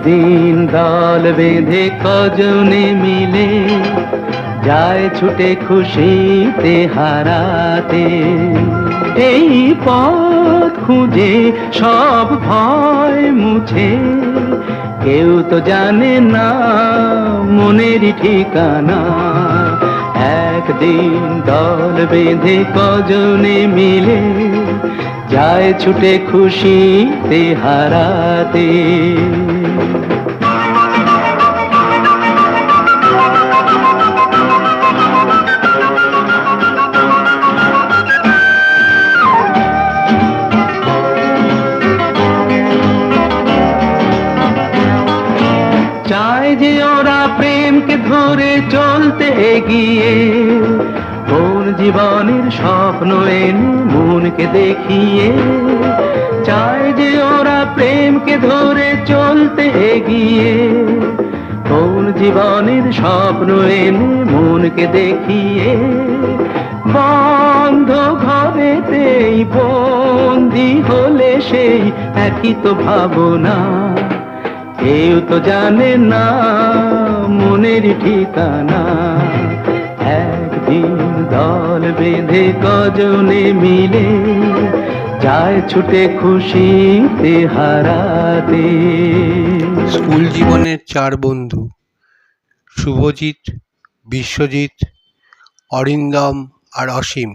একদিন দল বেঁধে কজনে মিলে যায় ছুটে খুশিতে হারাতে। এই পথ খুঁজে সব ভয় মুছে। কেউ তো জানে না মনেরই ঠিকানা। একদিন দল বেঁধে কজনে মিলে যায় ছুটে খুশিতে হারাতে। স্বপ্ন এনে, মনকে দেখিয়ে চায় যে ওরা প্রেমকে ধরে চলতে এগিয়ে। কোন জীবনের স্বপ্ন এনে, মনকে দেখিয়ে বন্ধ ঘরেতেই বন্দি হলে সেই একই তো ভাবনা। কেউ তো জানে না, মনের ঠিকানা। একদিন দল বেঁধে কজনে মিলে যায় ছুটে খুশিতে হারাতে। স্কুল জীবনের চার বন্ধু, শুভজিৎ, বিশ্বজিৎ, অরিন্দম আর অসীম।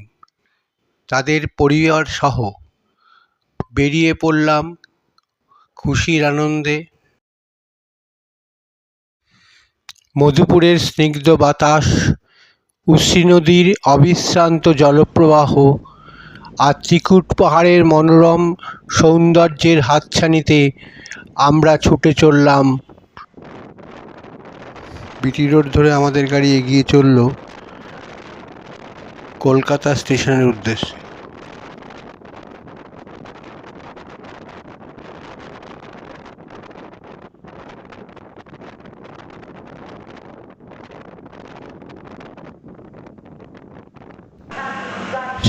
তাদের পরিবার সহ বেরিয়ে পড়লাম খুশির আনন্দে। মধুপুরের স্নিগ্ধ বাতাস উশ্রী নদীর অবিশ্রান্ত জলপ্রবাহ আর ত্রিকুট পাহাড়ের মনোরম সৌন্দর্যের হাতছানিতে আমরা ছুটে চললাম। বিটি রোড ধরে আমাদের গাড়ি এগিয়ে চলল কলকাতা স্টেশনের উদ্দেশ্যে।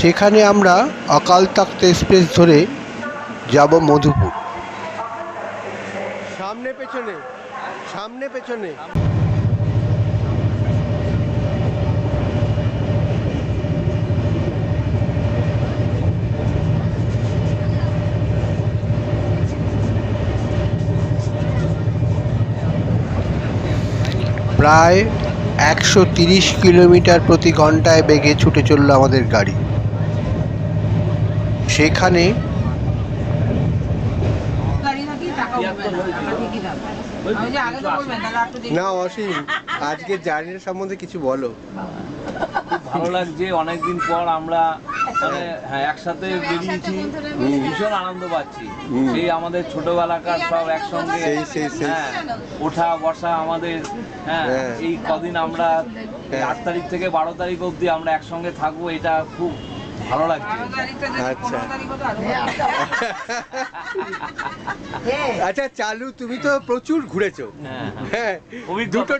সেখানে আমরা অকাল তখ্ত এক্সপ্রেস ধরে যাব মধুপুর। সামনে পেছনে সামনে পেছনে। প্রায় একশো তিরিশ কিলোমিটার প্রতি ঘন্টায় বেগে ছুটে চলল আমাদের গাড়ি সেখানে দাঁড়িয়ে থাকি টাকা উঠবে না টাকা ঠিকই থাকবে আমি যে আগে তো বলবেন তাহলে একটু দেরি না। অসীম আজকে জার্নির সম্বন্ধে কিছু বলো। ভালো লাগছে অনেকদিন পর আমরা মানে হ্যাঁ একসাথে বেরিয়েছি। ভীষণ আনন্দ পাচ্ছি। সেই আমাদের ছোটবেলাকার সব একসঙ্গে। হ্যাঁ ওঠা বসা আমাদের হ্যাঁ হ্যাঁ। এই কদিন আমরা হ্যাঁ। আট তারিখ থেকে বারো তারিখ অবধি আমরা একসঙ্গে থাকব এটা খুব ভালো লাগছে। আচ্ছা। আচ্ছা চালু তুমি তো প্রচুর ঘুরেছো। হ্যাঁ হ্যাঁ। হ্যাঁ দুটো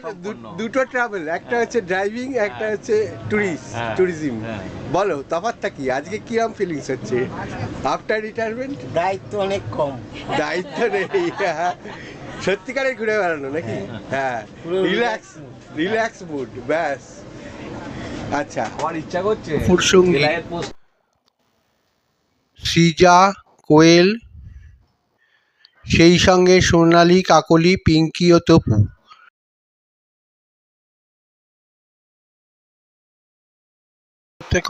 দুটো ট্রাভেল একটা হচ্ছে ড্রাইভিং একটা হচ্ছে ট্যুরিস্ট হ্যাঁ, ট্যুরিজম হ্যাঁ। বলো তফাৎটা কি? আজকে কিরম ফিলিংস হচ্ছে? আফটার রিটায়ারমেন্ট দায়িত্ব অনেক কম। দায়িত্ব নেই। হ্যাঁ। সত্যিকারের ঘুরে বেড়ানো নাকি? হ্যাঁ। রিল্যাক্স রিল্যাক্স মুড ব্যাস। আচ্ছা। আমার ইচ্ছা করছে সৃজা, কোয়েল, সেই সঙ্গে সোনালি, কাকলি, পিঙ্কি ও তপু।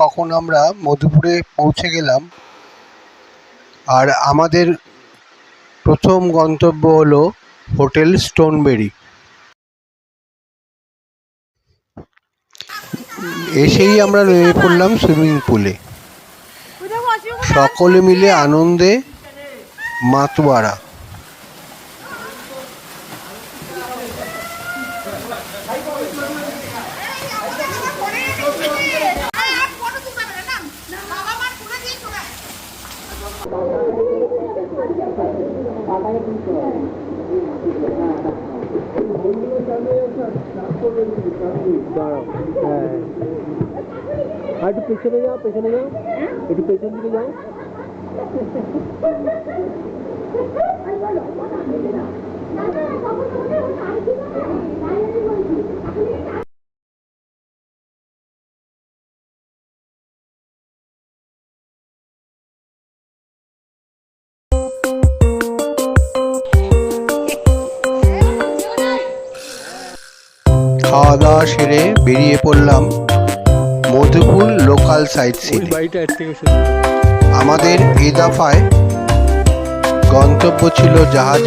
কখন আমরা মধুপুরে পৌঁছে গেলাম, আর আমাদের প্রথম গন্তব্য হলো হোটেল স্টোনবেরি। এসেই আমরা নেমে পড়লাম সুইমিং পুলে। সকলে মিলে আনন্দে মাতোয়ারা। আর একটু পেছনে যাও পেছনে যাও। একটু পেছন দিকে যাও। খাওয়া দাওয়া সেরে বেরিয়ে পড়লাম। লোকাল সাইট সিন আমাদের এ দফায় গন্তব্য ছিল জাহাজ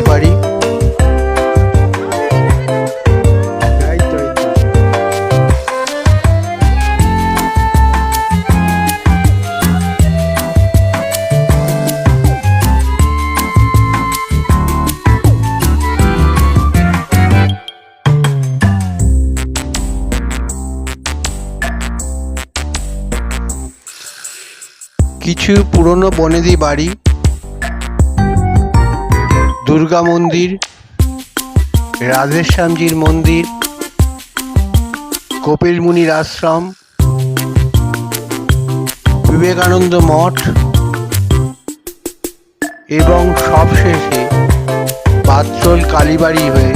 কিছু পুরনো বনেদি বাড়ি, দুর্গা মন্দির, রাধেশ্যামজির মন্দির কপিল মুনির আশ্রম, বিবেকানন্দ মঠ এবং সবশেষে পাত্রল কালীবাড়ি হয়ে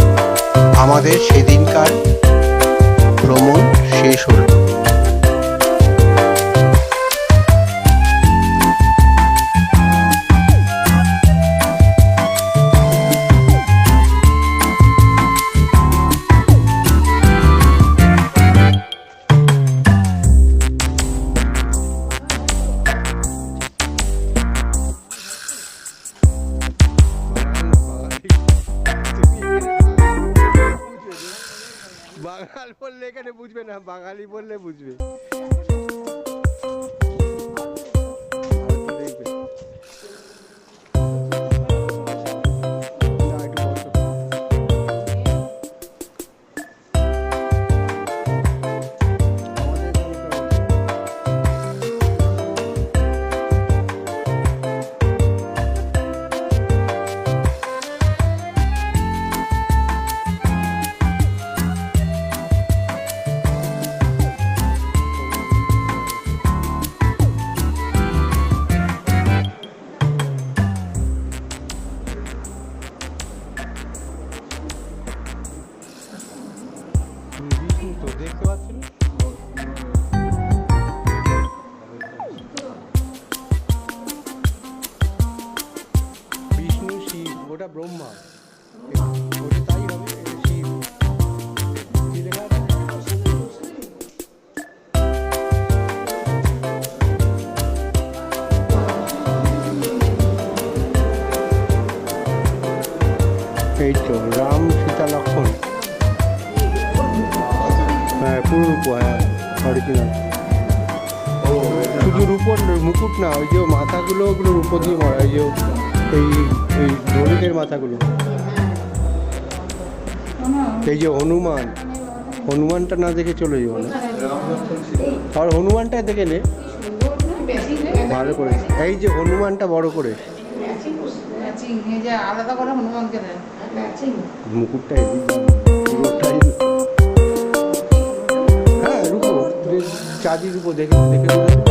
আমাদের সেদিনকার ভ্রমণ শেষ হলো। будет тебе. ব্রহ্মা? এই তো, রাম সীতা লক্ষণ হ্যাঁ পুরো রূপ হ্যাঁ শুধু রূপর মুকুট না, ওই যে মাথাগুলো, ওগুলো রূপ দিয়ে মরা এই যে এই এই ধনুকের মাথাগুলো। এই যে হনুমান, হনুমানটা না দেখে চলে যাব না। আর হনুমানটা দেখে নে। ভালো করে। এই যে হনুমানটা বড় করে। দেয় হ্যাঁ রূপো। চাঁদি রূপো দেখে দেখে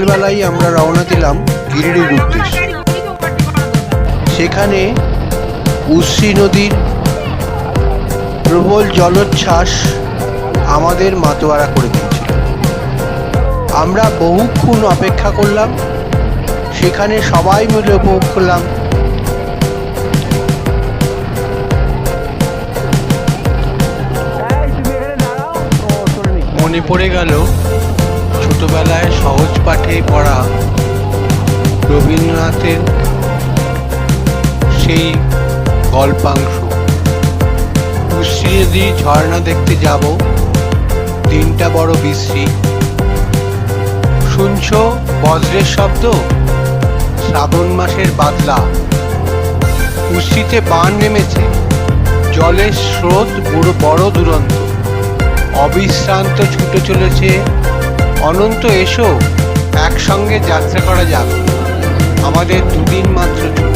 দিন সকালবেলায় আমরা রওনা দিলাম গিরিডির উদ্দেশ্যে। সেখানে উশ্রী নদীর প্রবল জলোচ্ছ্বাস আমাদের মাতোয়ারা করে দিয়েছিল। আমরা বহুক্ষণ অপেক্ষা করলাম, সেখানে সবাই মিলে উপভোগ করলাম। মনে পড়ে গেল ছোটবেলায় সহজ পাঠে পড়া রবীন্দ্রনাথের সেই গল্পাংশ। উশ্রী ঝর্ণা দেখতে যাব, দিনটা বড় বিশ্রী। শুনছ বজ্রের শব্দ? শ্রাবণ মাসের বাদলা। উশ্রীতে বান নেমেছে, জলের স্রোত পুরো বড় দুরন্ত। অবিশ্রান্ত ছুটে চলেছে অনন্ত এসো একসঙ্গে যাত্রা করা যাক। আমাদের দুদিন মাত্র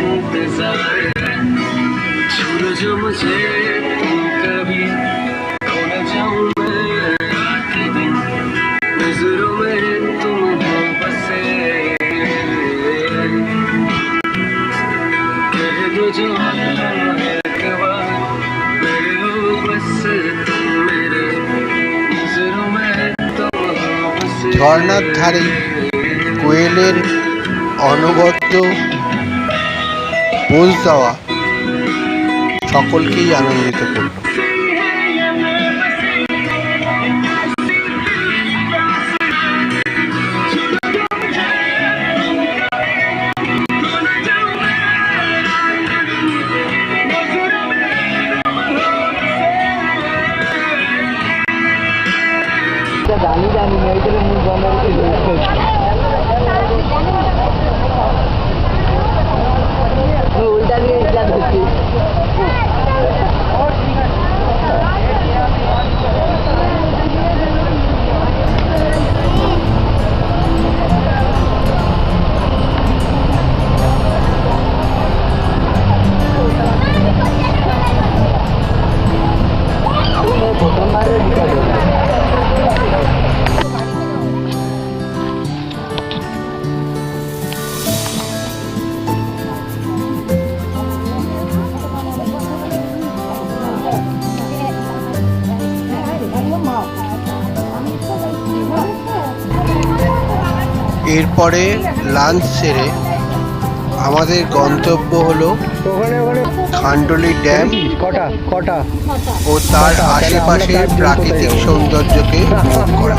इंतजार है छू जो मुझे तुम कभी खो न जाऊं मैं रात दिन नजरों में तुम हो बसे कह दो जो एक बार मेरे हो बस तुम मेरे नजरों में तुम हो बसे ঝর্ণার ধারে কোয়েলের অনবদ্য পোজ দেওয়া সকলকেই আনন্দিত করল এরপরে লাঞ্চ সেরে আমাদের গন্তব্য হলো খান্ডলি ড্যাম ও তার আশেপাশের প্রাকৃতিক সৌন্দর্যকে করা।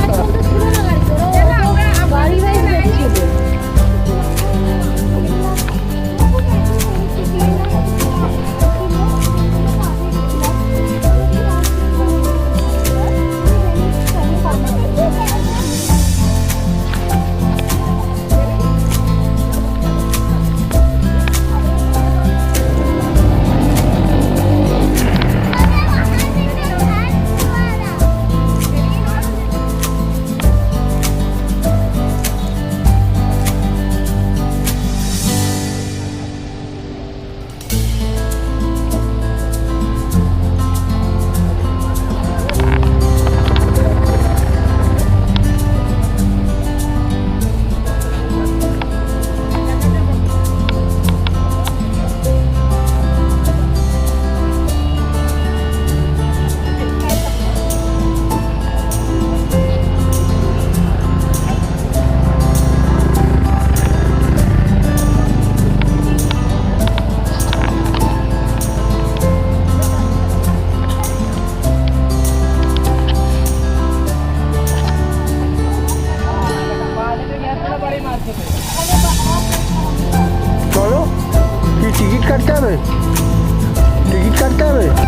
যেতে হবে